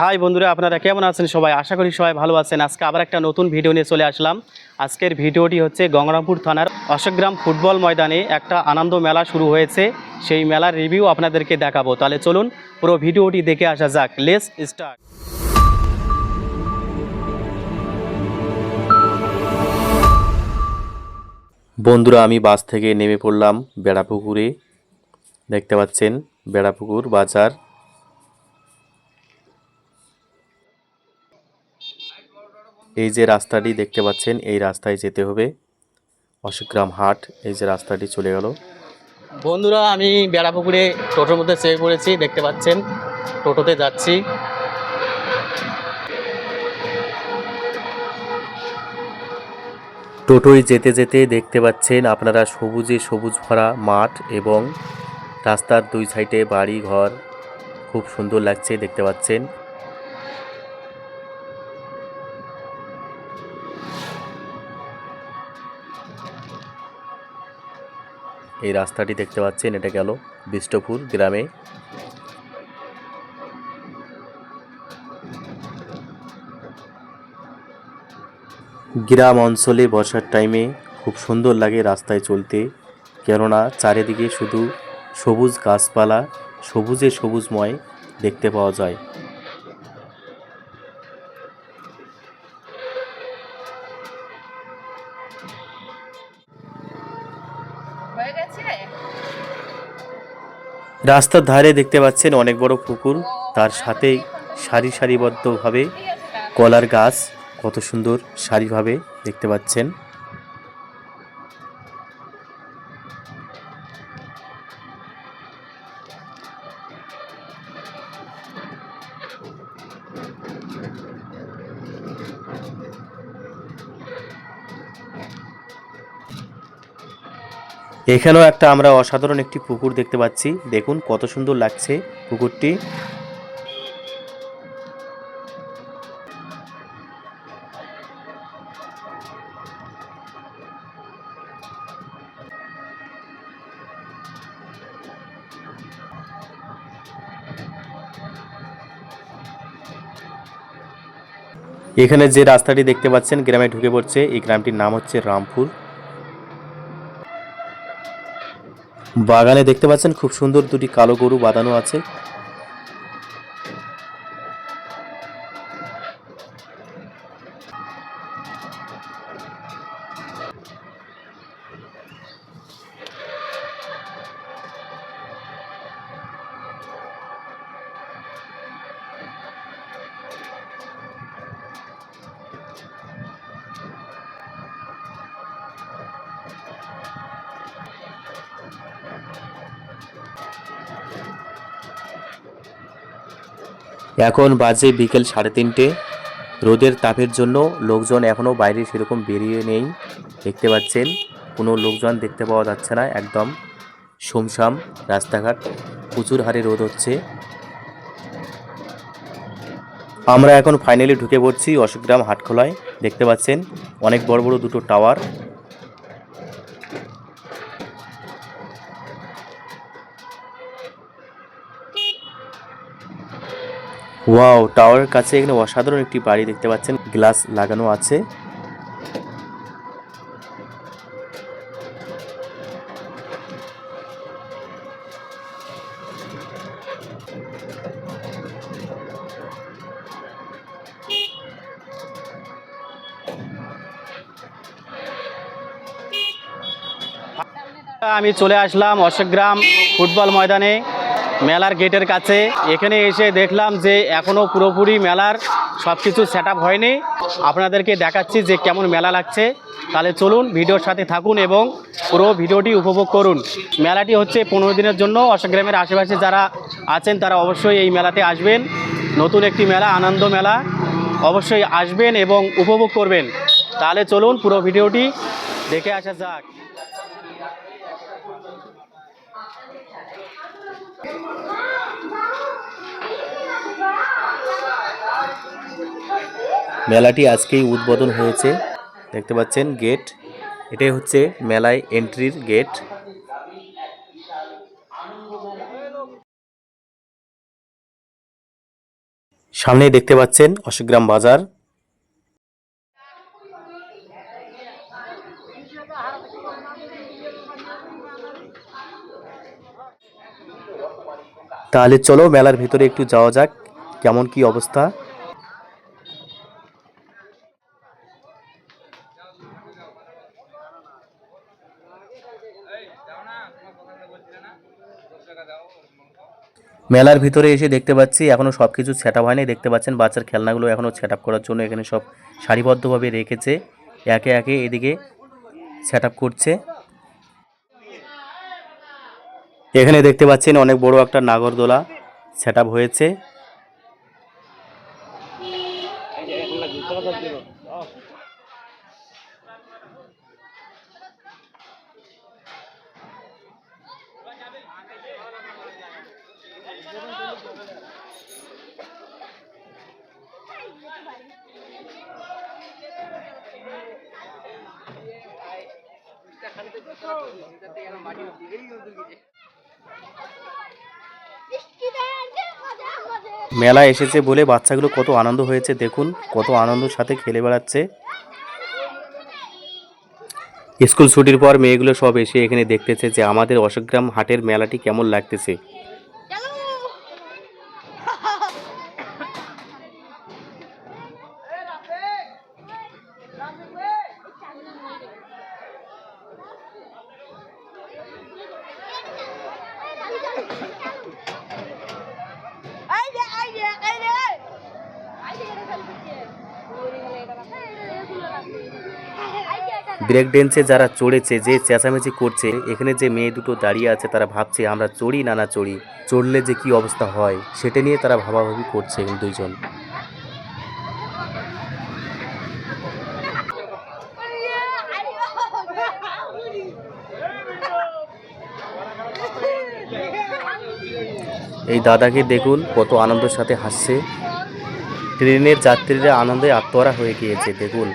High বন্ধুরা, আপনারা কেমন আছেন সবাই? আশা করি সবাই ভালো আছেন। আজকে আবার একটা নতুন ভিডিও নিয়ে চলে আসলাম। আজকের ভিডিওটি হচ্ছে গঙ্গারামপুর থানার অশোকগ্রাম ফুটবল ময়দানে একটা আনন্দ মেলা শুরু হয়েছে। সেই মেলার রিভিউ আপনাদেরকে দেখাবো। তাহলে চলুন পুরো ভিডিওটি দেখে আসা যাক। লেস স্টার্ট বন্ধুরা, আমি বাস থেকে নেমে পড়লাম বেড়াপুকুরে। দেখতে পাচ্ছেন বেড়াপুকুর বাজার। এই যে রাস্তাটি দেখতে পাচ্ছেন এই রাস্তায় যেতে হবে। অশোকগ্রাম হাট এই যে রাস্তাটি চলে গেল। বন্ধুরা আমি বেড়াপুকুরে টোটোর মধ্যে চেয়ে পড়েছি দেখতে পাচ্ছেন টোটোতে যাচ্ছি। টোটোয় যেতে যেতে দেখতে পাচ্ছেন আপনারা সবুজে সবুজ ভরা মাঠ এবং রাস্তার দুই সাইডে বাড়ি ঘর খুব সুন্দর লাগছে দেখতে পাচ্ছেন। এই রাস্তাটি দেখতে পাচ্ছেন, এটা গেল বিষ্টপুর গ্রামে। গ্রাম অঞ্চলে বর্ষার টাইমে খুব সুন্দর লাগে রাস্তায় চলতে, কেননা চারিদিকে শুধু সবুজ গাছপালা, সবুজে সবুজময় দেখতে পাওয়া যায়। রাস্তার ধারে দেখতে পাচ্ছেন অনেক বড় পুকুর। তার সাথে সারি সারিবদ্ধভাবে কলার গাছ, কত সুন্দর সারিভাবে দেখতে পাচ্ছেন। এখানেও একটা আমরা অসাধারণ একটি পুকুর দেখতে পাচ্ছি। দেখুন কত সুন্দর লাগছে পুকুরটি। এখানে যে রাস্তাটি দেখতে পাচ্ছেন, গ্রামে ঢুকে পড়ছে। এই গ্রামটির নাম হচ্ছে রামপুর। বাগানে দেখতে পাচ্ছেন খুব সুন্দর দুটি কালো গরু বাঁধানো আছে। এখন বাজে বিকেল সাড়ে তিনটে। রোদের তাপের জন্য লোকজন এখনও বাইরে সেরকম বেরিয়ে নেই, দেখতে পাচ্ছেন। কোনো লোকজন দেখতে পাওয়া যাচ্ছে না একদম। শুমশাম রাস্তাঘাট, প্রচুর হারে রোদ হচ্ছে। আমরা এখন ফাইনালি ঢুকে পড়ছি অশোকগ্রাম হাটখোলায়। দেখতে পাচ্ছেন, অনেক বড় বড় দুটো টাওয়ার ওয়াও টাওয়ারের কাছে এখানে অসাধারণ একটি বাড়ি দেখতে পাচ্ছেন। গ্লাস লাগানো আছে। আমি চলে আসলাম অশোকগ্রাম ফুটবল ময়দানে। মেলার গেটের কাছে। এখানে এসে দেখলাম যে এখনও পুরোপুরি মেলার সব কিছু সেট হয়নি। আপনাদেরকে দেখাচ্ছি যে কেমন মেলা লাগছে। তাহলে চলুন ভিডিওর সাথে থাকুন এবং পুরো ভিডিওটি উপভোগ করুন। মেলাটি হচ্ছে পনেরো দিনের জন্য। অশোকগ্রামের আশেপাশে যারা আছেন, তারা অবশ্যই এই মেলাতে আসবেন। নতুন একটি মেলা, আনন্দ মেলা অবশ্যই আসবেন এবং উপভোগ করবেন। তাহলে চলুন পুরো ভিডিওটি দেখে আসা যাক। মেলাটি আজকেই উদ্বোধন হয়েছে। দেখতে পাচ্ছেন গেট। এটাই হচ্ছে মেলায় এন্ট্রির গেট। সামনেই দেখতে পাচ্ছেন অশোকগ্রাম বাজার। তাহলে চলো মেলার ভিতরে একটু যাওয়া যাক, কেমন কি অবস্থা। মেলার ভিতরে এসে দেখতে পাচ্ছি এখনও সব কিছু সেট হয়নি। দেখতে পাচ্ছেন বাচ্চার খেলনাগুলো এখনও সেট করার জন্য এখানে সব সারিবদ্ধভাবে রেখেছে। একে একে এদিকে সেট করছে। এখানে দেখতে পাচ্ছেন অনেক বড় একটা নাগরদোলা সেট হয়েছে। মেলা এসেছে বলে বাচ্চাগুলো কত আনন্দ হয়েছে, দেখুন। কত আনন্দের সাথে খেলে বেড়াচ্ছে। স্কুল ছুটির পর মেয়েগুলো সব এসে এখানে দেখতেছে যে আমাদের অশোকগ্রাম হাটের মেলাটি কেমন লাগতেছে আইডে আইডে আইডে আইডে করে ফেলতেছে ওরে গেলে এটা না আইডে এটা ব্রেক ডেন্সে যারা চড়েছে, যে চেঁচামেচি করছে, এখানে যে মেয়ে দুটো দাঁড়িয়ে আছে, তারা ভাবছে, আমরা চড়ি না না চড়ি? চড়লে যে কি অবস্থা হয়, সেটা নিয়ে তারা ভাবাভাবি করছে দুইজন। এই দাদাকে দেখুন, কত আনন্দের সাথে হাসছে। ট্রেনের যাত্রীরা আনন্দে আত্মহারা হয়ে গিয়েছে, দেখুন।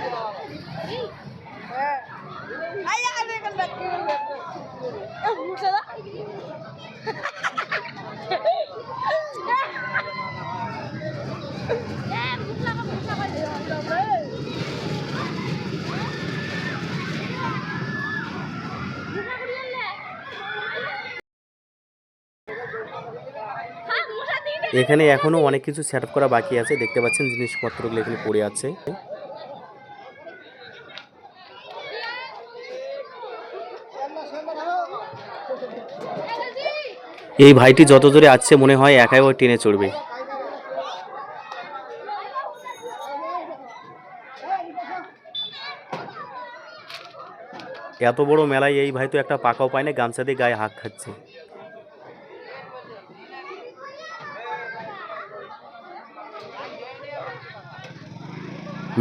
এখানে এখনও অনেক কিছু সেট করা বাকি আছে। দেখতে পাচ্ছেন জিনিসপত্রগুলো এখানে পড়ে আছে। এই ভাইটি যত দূরে আসছে মনে হয় একাই ওই ট্রেনে চড়বে। এত বড় মেলায় এই ভাই তো একটা পাকাও পায় না, গামছা দিয়ে গায়ে হাত খাচ্ছে।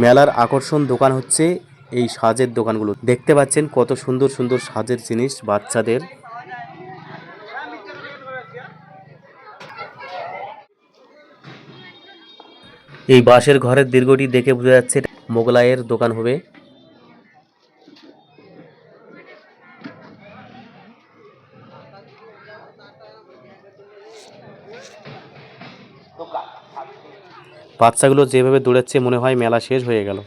মেলার আকর্ষণ দোকান হচ্ছে এই সাজের দোকানগুলো। দেখতে পাচ্ছেন কত সুন্দর সুন্দর সাজের জিনিস বাচ্চাদের। এই বাঁশের ঘরের দীর্ঘটি দেখে বোঝা যাচ্ছে মোগলাইয়ের দোকান হবে। বাচ্চাগুলো যেভাবে দৌড়াচ্ছে, মনে হয় মেলা শেষ হয়ে গেল।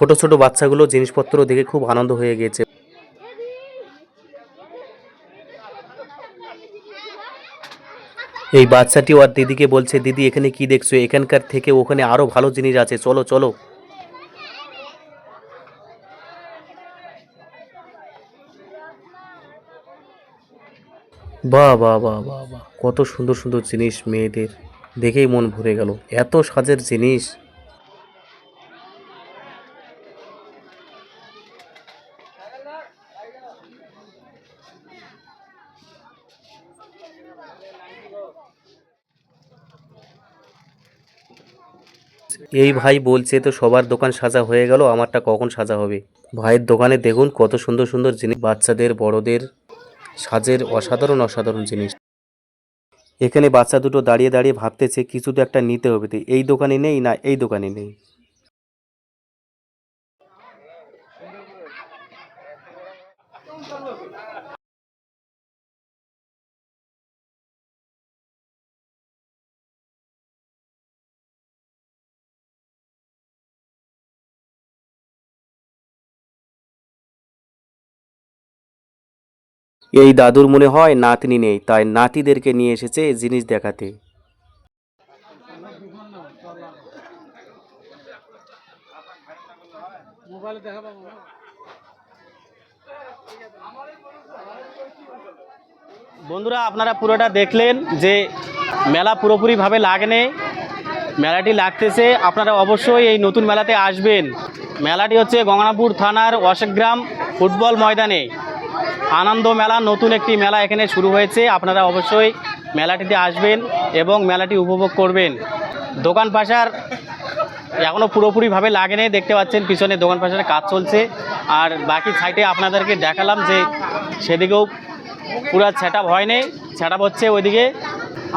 ছোট ছোট বাচ্চাগুলো জিনিসপত্র দেখে খুব আনন্দ হয়ে গিয়েছে। এই বাচ্চাটি ওর দিদিকে বলছে, দিদি, এখানে কি দেখছ? এখানকার থেকে ওখানে আরও ভালো জিনিস আছে। চলো চলো। বাহ বাহ বাহ বাহ বাহ কত সুন্দর সুন্দর জিনিস মেয়েদের। দেখেই মন ভরে গেল। এত সাজের জিনিস। এই ভাই বলছে তো সবার দোকান সাজা হয়ে গেল, আমারটা কখন সাজা হবে? ভাইয়ের দোকানে দেখুন কত সুন্দর সুন্দর জিনিস। বাচ্চাদের, বড়দের, সাজের অসাধারণ অসাধারণ জিনিস। এখানে বাচ্চা দুটো দাঁড়িয়ে দাঁড়িয়ে ভাবতেছে, কিছু তো একটা নিতে হবে। এই দোকানে নেই না এই দোকানে নেই? এই দাদুর মনে হয় নাতনি নেই, তাই নাতিদেরকে নিয়ে এসেছে জিনিস দেখাতে। বন্ধুরা, আপনারা পুরোটা দেখলেন যে মেলা পুরোপুরিভাবে লাগেনি। মেলাটি লাগতেছে, আপনারা অবশ্যই এই নতুন মেলাতে আসবেন। মেলাটি হচ্ছে গঙ্গানাপুর থানার অশোকগ্রাম ফুটবল ময়দানে। আনন্দ মেলা, নতুন একটি মেলা এখানে শুরু হয়েছে। আপনারা অবশ্যই মেলাটিতে আসবেন এবং মেলাটি উপভোগ করবেন। দোকান পাশার এখনও পুরোপুরিভাবে লাগে নেই, দেখতে পাচ্ছেন পিছনে দোকান পাশার কাজ চলছে। আর বাকি সাইটে আপনাদেরকে দেখালাম যে সেদিকেও পুরো সেট আপ হয়নি সেট আপ হচ্ছে ওইদিকে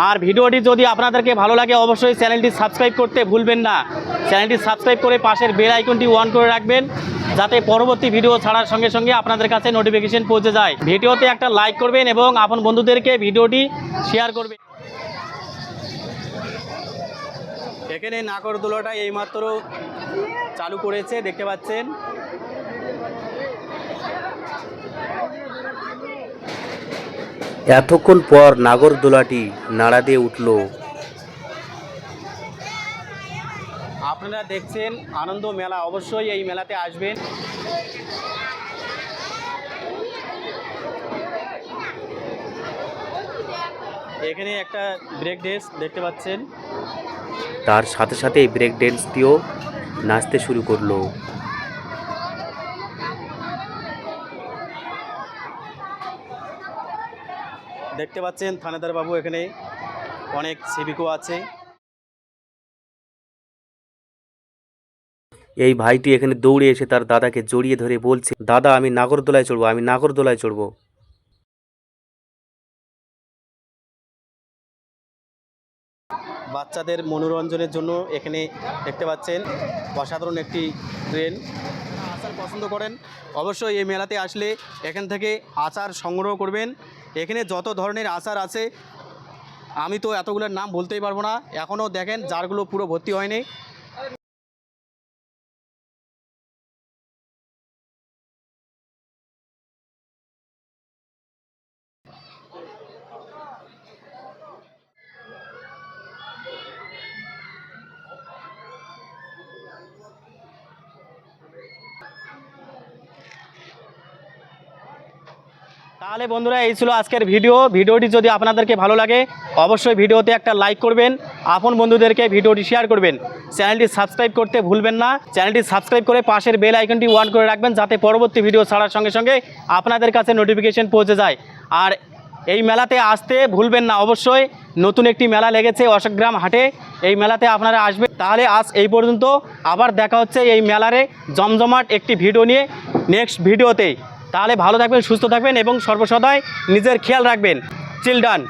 আর ভিডিওটি যদি আপনাদেরকে ভালো লাগে, অবশ্যই চ্যানেলটি সাবস্ক্রাইব করতে ভুলবেন না। চ্যানেলটি সাবস্ক্রাইব করে পাশের বেল আইকনটি অন করে রাখবেন, যাতে পরবর্তী ভিডিও ছাড়ার সঙ্গে সঙ্গে আপনাদের কাছে নোটিফিকেশন পৌঁছে যায়। ভিডিওতে একটা লাইক করবেন এবং আপন বন্ধুদেরকে ভিডিওটি শেয়ার করবেন। এখানে নাগরদোলাটা এইমাত্র চালু করেছে, দেখতে পাচ্ছেন। এতক্ষণ পর নাগরদোলাটি নাড়া দিয়ে উঠল। আপনারা দেখছেন আনন্দ মেলা অবশ্যই এই মেলাতে আসবেন। এখানে একটা ব্রেক ডেস্ক দেখতে পাচ্ছেন। তার সাথে সাথে ব্রেক ড্যান্স দিয়েও নাচতে শুরু করল। দেখতে পাচ্ছেন থানেদার বাবু এখানে অনেক সেবিকও আছে। এই ভাইটি এখানে দৌড়ে এসে তার দাদাকে জড়িয়ে ধরে বলছে দাদা আমি নাগরদোলায় চড়বো আমি নাগরদোলায় চড়বো। বাচ্চাদের মনোরঞ্জনের জন্য এখানে দেখতে পাচ্ছেন অসাধারণ একটি ট্রেন। আচার পছন্দ করেন। অবশ্যই এই মেলাতে আসলে এখান থেকে আচার সংগ্রহ করবেন। এখানে যত ধরনের আচার আছে, আমি তো এতগুলোর নাম বলতেই পারব না। এখনও দেখেন জারগুলো পুরো ভর্তি হয়নি। তাহলে বন্ধুরা, এই ছিল আজকের ভিডিও। ভিডিওটি যদি আপনাদেরকে ভালো লাগে, অবশ্যই ভিডিওতে একটা লাইক করবেন, আপন বন্ধুদেরকে ভিডিওটি শেয়ার করবেন। চ্যানেলটি সাবস্ক্রাইব করতে ভুলবেন না। চ্যানেলটি সাবস্ক্রাইব করে পাশের বেল আইকনটি অন করে রাখবেন, যাতে পরবর্তী ভিডিও ছাড়ার সঙ্গে সঙ্গে আপনাদের কাছে নোটিফিকেশন পৌঁছে যায়। আর এই মেলাতে আসতে ভুলবেন না, অবশ্যই। নতুন একটি মেলা লেগেছে অশোকগ্রাম হাটে। এই মেলাতে আপনারা আসবেন। তাহলে আজ এই পর্যন্ত, আবার দেখা হচ্ছে এই মেলারে জমজমাট একটি ভিডিও নিয়ে। নেক্সট ভিডিওতে তাহলে ভালো থাকবেন সুস্থ থাকবেন এবং সর্বসদাই নিজের খেয়াল রাখবেন। চিলড্রান